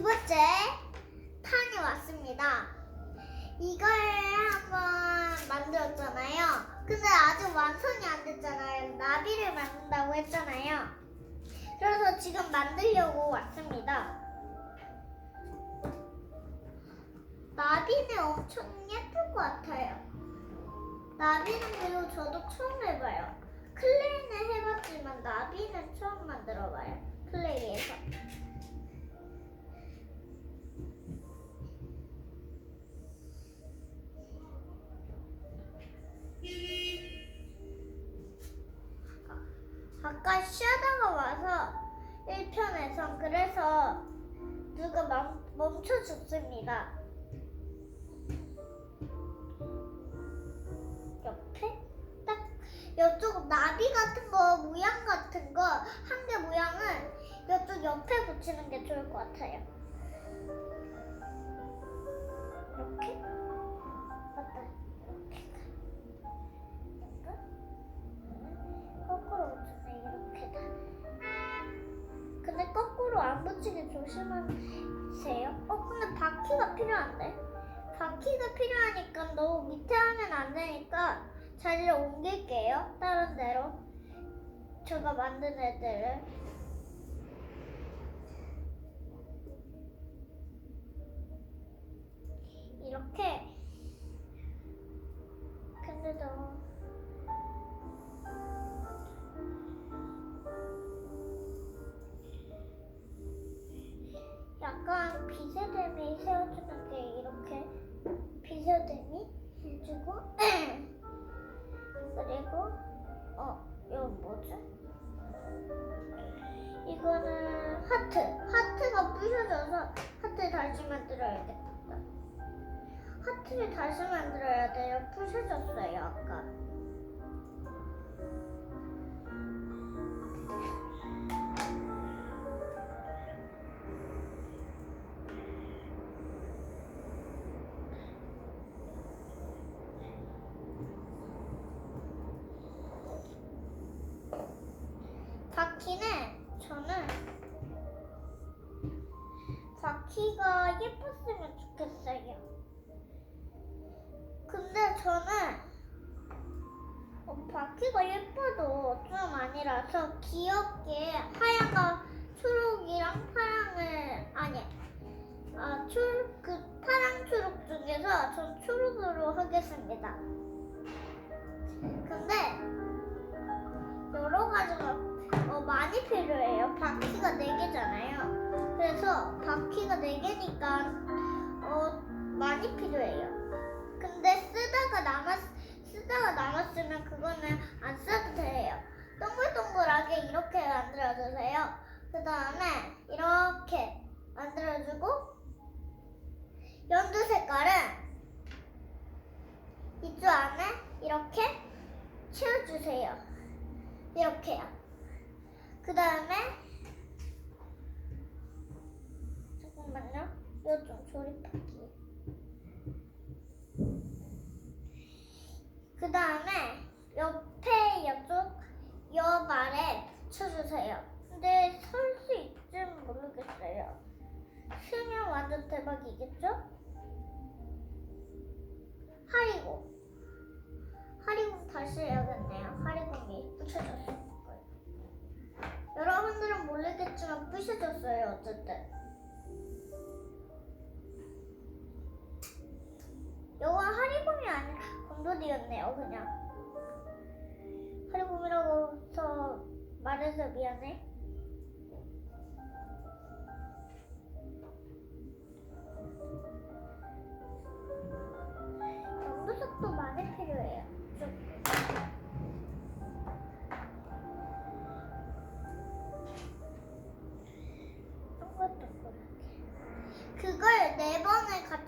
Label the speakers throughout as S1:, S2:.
S1: 두 번째 판이 왔습니다. 이걸 한번 만들었잖아요. 근데 아직 완성이 안 됐잖아요. 나비를 만든다고 했잖아요. 그래서 지금 만들려고 왔습니다. 나비는 엄청 예쁠 것 같아요. 나비는 그리고 저도 처음 해봐요. 클레이는 해봤지만 나비는 처음 만들어봐요. 클레이에서. 아까 쉬다가 와서 1편에서 그래서 누가 멈, 멈춰줬습니다. 옆에 딱 이쪽 나비 같은 거 모양 같은 거 한 개 모양은 이쪽 옆에 붙이는 게 좋을 것 같아요. 이렇게 맞다 근데 거꾸로 안 붙이게 조심하세요. 어 근데 바퀴가 필요한데? 바퀴가 필요하니까 너무 밑에 하면 안 되니까 자리를 옮길게요. 다른 데로. 제가 만든 애들을. 이렇게. 근데 너 비스듬히 세워주는 게 이렇게 비스듬히 해주고 그리고 어 이거 뭐지? 이거는 하트. 하트가 부셔져서 하트 다시 만들어야겠다 하트를 다시 만들어야 돼요. 부셔졌어요 아까 예뻤으면 좋겠어요. 근데 저는 어, 바퀴가 예뻐도 좀 아니라서 귀엽게 하얀과 초록이랑 파랑을 아니 아 초록 그 파랑 초록 중에서 전 초록으로 하겠습니다. 근데 여러 가지가 어, 많이 필요해요. 바퀴가 4개잖아요. 그래서 바퀴가 4개니까 어, 많이 필요해요. 근데 쓰다가 남았 쓰다가 남았으면 그거는 안 써도 돼요. 동글동글하게 이렇게 만들어주세요. 그 다음에 이렇게 만들어주고 연두 색깔은 이쪽 안에 이렇게 채워주세요. 이렇게요. 그 다음에 잠깐만요. 이거 좀 조립할게요. 그 다음에 옆에 옆쪽 옆 아래 붙여주세요. 근데 설 수 있을지 모르겠어요. 쓰면 완전 대박이겠죠? 부셔졌어요. 어쨌든. 이건 하리공이 아니라 곰돌이였네요. 그냥. 하리공이라고 저 말해서 미안해.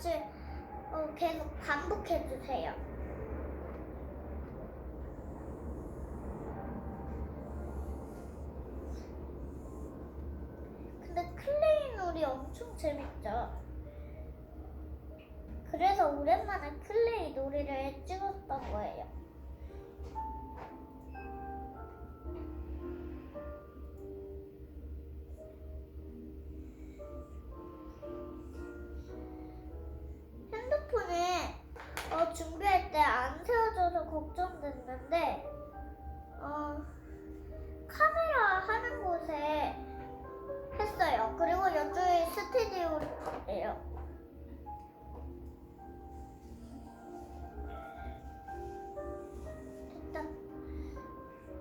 S1: 같이 어, 계속 반복해 주세요. 근데 클레이 놀이 엄청 재밌죠? 그래서 오랜만에 클레이 놀이를 찍 걱정됐는데 어, 카메라 하는 곳에 했어요. 그리고 여주의 스튜디오예요.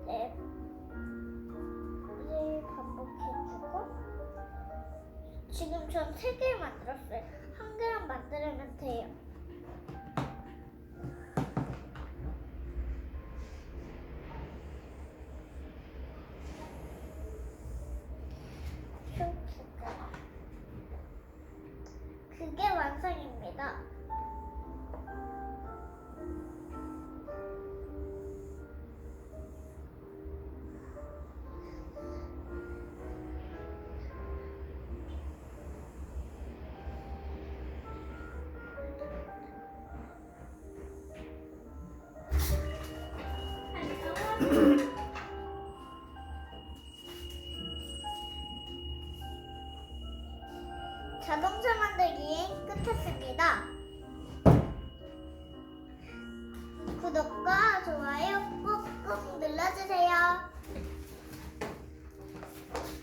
S1: 네. 지금 전세개 만들었어요. 한 개만 만들면 돼요. 그게 완성입니다. 콘서트 만들기 끝났습니다. 구독과 좋아요 꾹꾹 눌러주세요.